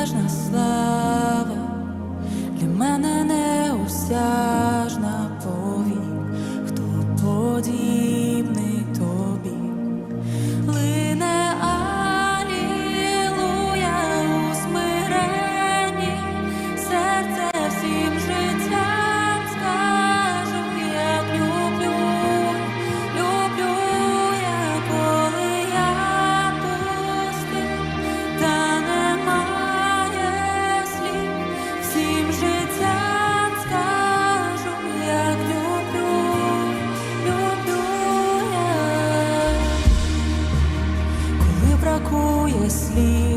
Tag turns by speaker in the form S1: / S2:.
S1: безмежна слава, для мене неосяжна повік, хто подій. sleep.